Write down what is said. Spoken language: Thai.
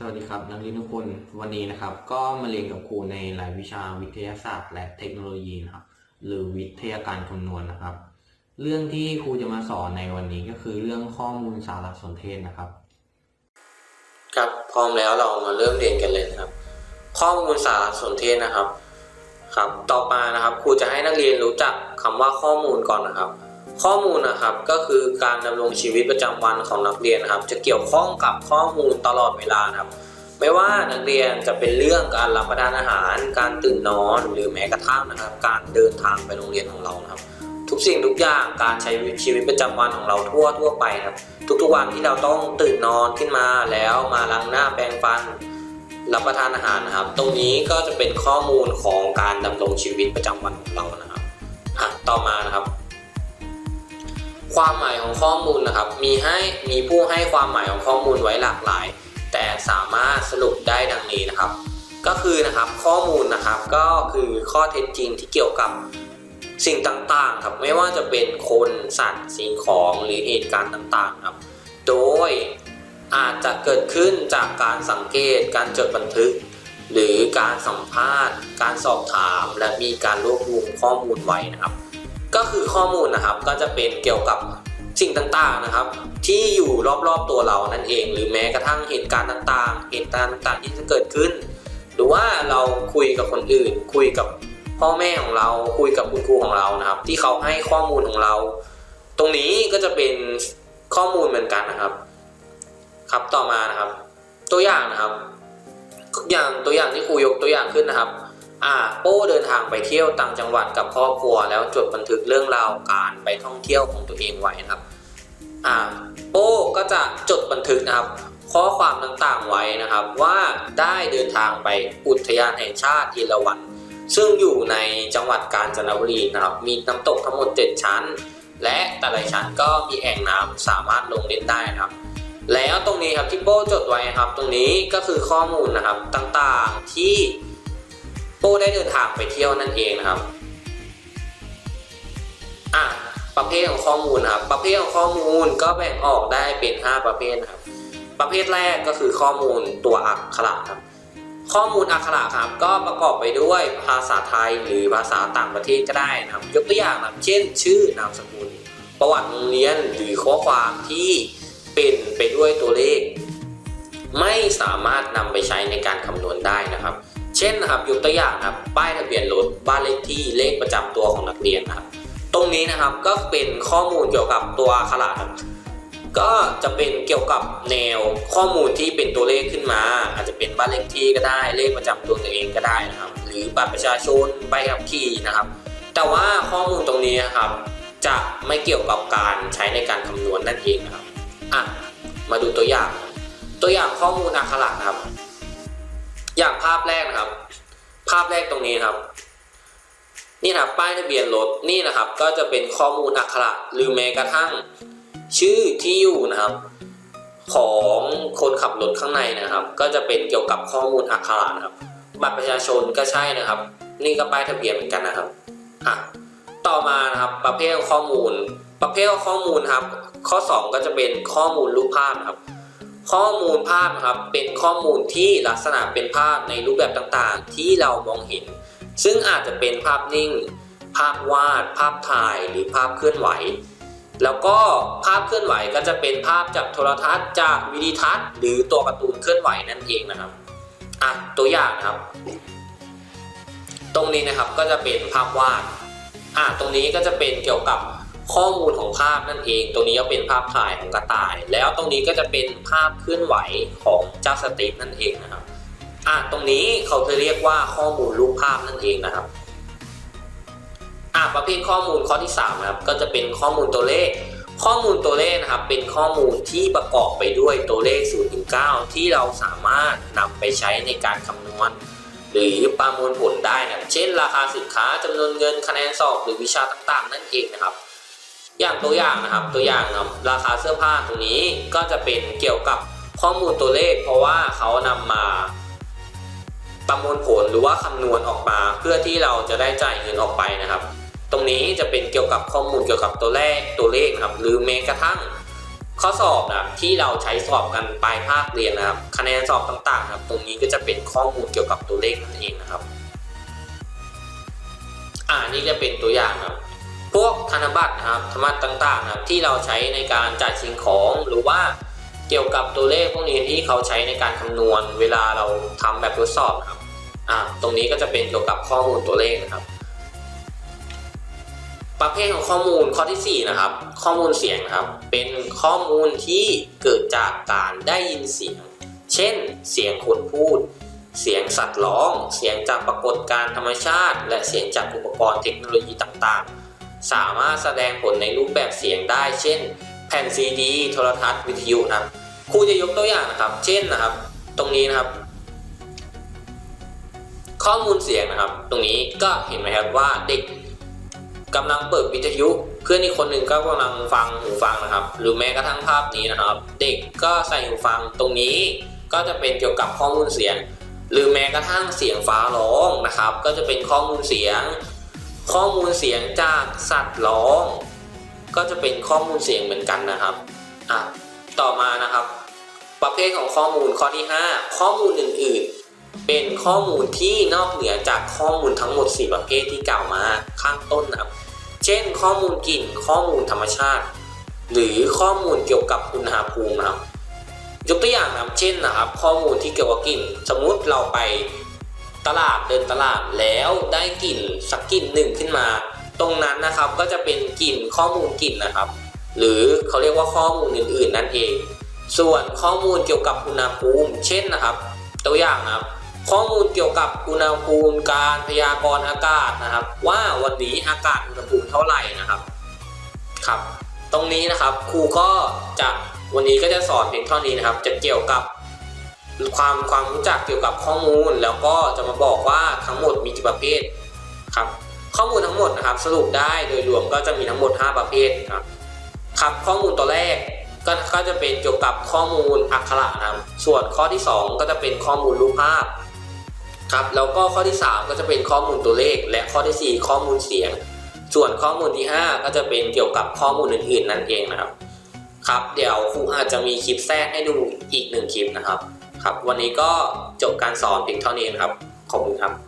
สวัสดีครับนักเรียนทุกคนวันนี้นะครับ ก็มาเรียนกับครูในรายวิชาวิทยาศาสตร์ และเทคโนโลยีนะครับ หรือวิทยาการคำนวณนะครับ เรื่องที่ครูจะมาสอนในวันนี้ก็คือเรื่องข้อมูลสารสนเทศนะครับ ครับพร้อมแล้วเรามาเริ่มเรียนกันเลยครับ ข้อมูลสารสนเทศนะครับ ครับ ต่อมานะครับครูจะให้นักเรียนรู้จักคำว่าข้อมูลก่อนนะครับ ข้อมูลนะครับก็คือการดำรงชีวิตประจำวันของนักเรียนนะครับ จะเกี่ยวข้องกับข้อมูลตลอดเวลานะครับไม่ว่านักเรียนจะเป็นเรื่องการรับประทานอาหาร การตื่นนอนหรือแม้กระทั่งนะครับ การเดินทางไปโรงเรียนของเรานะครับ ทุกสิ่งทุกอย่างการใช้ชีวิตประจำวันของเราทั่วทั่วไปครับ ทุกๆวันที่เราต้องตื่นนอนขึ้นมาแล้วมาล้างหน้าแปรงฟันรับประทานอาหารนะครับ ตรงนี้ก็จะเป็นข้อมูลของการดำรงชีวิตประจำวันของเรานะครับอะต่อมานะครับ ความหมายของข้อมูลนะครับ มีให้มีผู้ให้ความหมายของข้อมูลไว้หลากหลาย แต่สามารถสรุปได้ดังนี้นะครับ ก็คือนะครับข้อมูลนะครับก็คือข้อเท็จจริงที่เกี่ยวกับสิ่งต่างๆครับไม่ว่าจะเป็นคนสัตว์สิ่งของหรือเหตุการณ์ต่างๆครับ โดยอาจจะเกิดขึ้นจากการสังเกต การจดบันทึก หรือการสัมภาษณ์ การสอบถาม และมีการรวบรวมข้อมูลไว้นะครับ ก็คือข้อมูลนะครับก็จะเป็นเกี่ยวกับสิ่งต่างๆนะครับ ที่อยู่รอบๆตัวเรานั่นเอง หรือแม้กระทั่งเหตุการณ์ต่างๆ เหตุการณ์ต่างๆที่จะเกิดขึ้น หรือว่าเราคุยกับคนอื่น คุยกับพ่อแม่ของเราคุยกับคุณครูของเรานะครับ ที่เขาให้ข้อมูลของเรา ตรงนี้ก็จะเป็นข้อมูลเหมือนกันนะครับ ครับต่อมานะครับ ตัวอย่างนะครับ อย่างตัวอย่างที่ครูยกตัวอย่างขึ้นนะครับ อ่าโป้เดินทางไปเที่ยวต่างจังหวัดกับครอบครัว แล้วจดบันทึกเรื่องราวการไปท่องเที่ยวของตัวเองไว้นะครับอ่าโป้ก็จะจดบันทึกนะครับ ข้อความต่างๆไว้นะครับ ว่าได้เดินทางไปอุทยานแห่งชาติอีละวันซึ่งอยู่ในจังหวัดกาญจนบุรีนะครับ มีน้ำตกทั้งหมด 7 ชั้น และแต่ละชั้นก็มีแอ่งน้ำสามารถลงเล่นได้นะครับ แล้วตรงนี้ครับที่โป้จดไว้ครับ ตรงนี้ก็คือข้อมูลนะครับต่างๆที่ โป้ได้เดินทางไปเที่ยวนั่นเองนะครับอะประเภทของข้อมูลนะครับ ประเภทของข้อมูลก็แบ่งออกได้เป็น 5 ประเภทนะครับ ประเภทแรกก็คือข้อมูลตัวอักขระครับ ข้อมูลอักขระครับก็ประกอบไปด้วยภาษาไทยหรือภาษาต่างประเทศก็ได้นะครับ ยกตัวอย่างนะเช่น ชื่อนามสกุล ประวัติโรงเรียนหรือข้อความที่เป็นไปด้วยตัวเลข ไม่สามารถนำไปใช้ในการคำนวณได้นะครับ เช่นนะครับยกตัวอย่างนะครับป้ายทะเบียนรถบ้านเลขที่เลขประจำตัวของนักเรียนนะครับ ตรงนี้นะครับก็เป็นข้อมูลเกี่ยวกับตัวอักขระครับก็จะเป็นเกี่ยวกับแนวข้อมูลที่เป็นตัวเลขขึ้นมา อาจจะเป็นบ้านเลขที่ก็ได้เลขประจำตัวตัวเองก็ได้นะครับ หรือบัตรประชาชนใบขับขี่นะครับ แต่ว่าข้อมูลตรงนี้นะครับ จะไม่เกี่ยวกับการใช้ในการคำนวณนั่นเองนะครับอะมาดูตัวอย่าง ตัวอย่างข้อมูลอักขระครับ อย่างภาพแรกนะครับ ภาพแรกตรงนี้ครับ นี่นะครับป้ายทะเบียนรถนี่นะครับ ก็จะเป็นข้อมูลอักขระหรือแม้กระทั่ง ชื่อที่อยู่นะครับ ของคนขับรถข้างในนะครับ ก็จะเป็นเกี่ยวกับข้อมูลอักขระนะครับ บัตรประชาชนก็ใช่นะครับ นี่ก็ป้ายทะเบียนเหมือนกันนะครับอะต่อมานะครับประเภทข้อมูล ประเภทข้อมูลครับ ข้อ 2 ก็จะเป็นข้อมูลรูปภาพครับ ข้อมูลภาพนะครับเป็นข้อมูลที่ลักษณะเป็นภาพในรูปแบบต่างๆ ที่เรามองเห็น ซึ่งอาจจะเป็นภาพนิ่ง ภาพวาด ภาพถ่ายหรือภาพเคลื่อนไหว แล้วก็ภาพเคลื่อนไหวก็จะเป็นภาพจากโทรทัศน์จากวิดีทัศน์ หรือตัวการ์ตูนเคลื่อนไหวนั่นเองนะครับอะตัวอย่างนะครับ ตรงนี้นะครับก็จะเป็นภาพวาดอะตรงนี้ก็จะเป็นเกี่ยวกับ ข้อมูลของภาพนั่นเอง ตรงนี้ก็เป็นภาพถ่ายของกระต่าย แล้วตรงนี้ก็จะเป็นภาพเคลื่อนไหวของเจ้าสตีฟนั่นเองนะครับอะตรงนี้เขาจะเรียกว่าข้อมูลรูปภาพนั่นเองนะครับอะประเภทข้อมูลข้อที่3นะครับก็จะเป็นข้อมูลตัวเลข ข้อมูลตัวเลขนะครับเป็นข้อมูลที่ประกอบไปด้วยตัวเลข0ถึง9ที่เราสามารถนำไปใช้ในการคำนวณหรือประมวลผลได้นะเช่น ราคาสินค้าจำนวนเงินคะแนนสอบหรือวิชาต่างๆ นั่นเองนะครับ อย่างตัวอย่างนะครับตัวอย่างนะครับราคาเสื้อผ้าตรงนี้ก็จะเป็นเกี่ยวกับข้อมูลตัวเลข เพราะว่าเขานำมาประมวลผลหรือว่าคำนวณออกมา เพื่อที่เราจะได้จ่ายเงินออกไปนะครับ ตรงนี้จะเป็นเกี่ยวกับข้อมูลเกี่ยวกับตัวเลขตัวเลขนะครับ หรือแม้กระทั่งข้อสอบนะที่เราใช้สอบกันปลายภาคเรียนนะครับ คะแนนสอบต่างๆครับ ตรงนี้ก็จะเป็นข้อมูลเกี่ยวกับตัวเลขนั่นเองนะครับ อ่านี่จะเป็นตัวอย่างครับ วกธนบัตรนะครับธนบัตรต่างๆนะครับที่เราใช้ในการจ่ายสิ่งของหรือว่าเกี่ยวกับตัวเลขพวกนี้ที่เขาใช้ในการคำนวณเวลาเราทำแบบทดสอบนะครับอ่าตรงนี้ก็จะเป็นเกี่ยวกับข้อมูลตัวเลขนะครับ ประเภทของข้อมูลข้อที่ 4 นะครับ ข้อมูลเสียงนะครับ เป็นข้อมูลที่เกิดจากการได้ยินเสียง เช่น เสียงคนพูด เสียงสัตว์ร้อง เสียงจากปรากฏการธรรมชาติ และเสียงจากอุปกรณ์เทคโนโลยีต่างๆ สามารถแสดงผลในรูปแบบเสียงได้ เช่น แผ่นซีดี โทรทัศน์วิทยุนะครับครูจะยกตัวอย่างนะครับ เช่นนะครับ ตรงนี้นะครับ ข้อมูลเสียงนะครับ ตรงนี้ก็เห็นไหมครับว่าเด็กกำลังเปิดวิทยุเพื่อนอีกคนหนึ่งก็กำลังฟังหูฟังนะครับ หรือแม้กระทั่งภาพนี้นะครับ เด็กก็ใส่หูฟังตรงนี้ ก็จะเป็นเกี่ยวกับข้อมูลเสียง หรือแม้กระทั่งเสียงฟ้าร้องนะครับ ก็จะเป็นข้อมูลเสียง ข้อมูลเสียงจากสัตว์ร้อง ก็จะเป็นข้อมูลเสียงเหมือนกันนะครับอะต่อมานะครับ ประเภทของข้อมูลข้อที่ 5 ข้อมูลอื่นๆ เป็นข้อมูลที่นอกเหนือจากข้อมูลทั้งหมด 4 ประเภทที่กล่าวมาข้างต้นนะครับ เช่น ข้อมูลกลิ่นข้อมูลธรรมชาติ หรือข้อมูลเกี่ยวกับอุณหภูมินะครับยกตัวอย่างนะครับเช่นนะครับ ข้อมูลที่เกี่ยวกับกลิ่น สมมุติเราไป ตลาดเดินตลาดแล้วได้กลิ่นสักกลิ่นหนึ่งขึ้นมา ตรงนั้นนะครับก็จะเป็นกลิ่นข้อมูลกลิ่นนะครับ หรือเขาเรียกว่าข้อมูลอื่น ๆ นั่นเอง ส่วนข้อมูลเกี่ยวกับอุณหภูมิ เช่นนะครับ ตัวอย่างนะครับ ข้อมูลเกี่ยวกับอุณหภูมิการพยากรณ์อากาศนะครับ ว่าวันนี้อากาศอุณหภูมิเท่าไหร่นะครับครับ ตรงนี้นะครับครูก็จะวันนี้ก็จะสอนเพียงเท่านี้นะครับ จะเกี่ยวกับ ความความรู้จักเกี่ยวกับข้อมูล แล้วก็จะมาบอกว่าทั้งหมดมีกี่ประเภทครับ ข้อมูลทั้งหมดนะครับ สรุปได้โดยรวมก็จะมีทั้งหมด 5 ประเภทครับครับข้อมูลตัวแรกก็ก็จะเป็นเกี่ยวกับข้อมูลอักขระนะครับส่วนข้อที่ 2 ก็จะเป็นข้อมูลรูปภาพครับแล้วก็ข้อที่ 3 ก็จะเป็นข้อมูลตัวเลข และข้อทีสี่4 ข้อมูลเสียง ส่วนข้อมูลที่ 5 ก็จะเป็นเกี่ยวกับข้อมูลอื่น ๆ นั่นเองนะครับ ครับเดี๋ยวครูอาจจะมีคลิปแทรกให้ดูอีกหนึ่งคลิปนะครับ ครับ วันนี้ก็จบการสอนเพียงเท่านี้นะครับ ขอบคุณครับ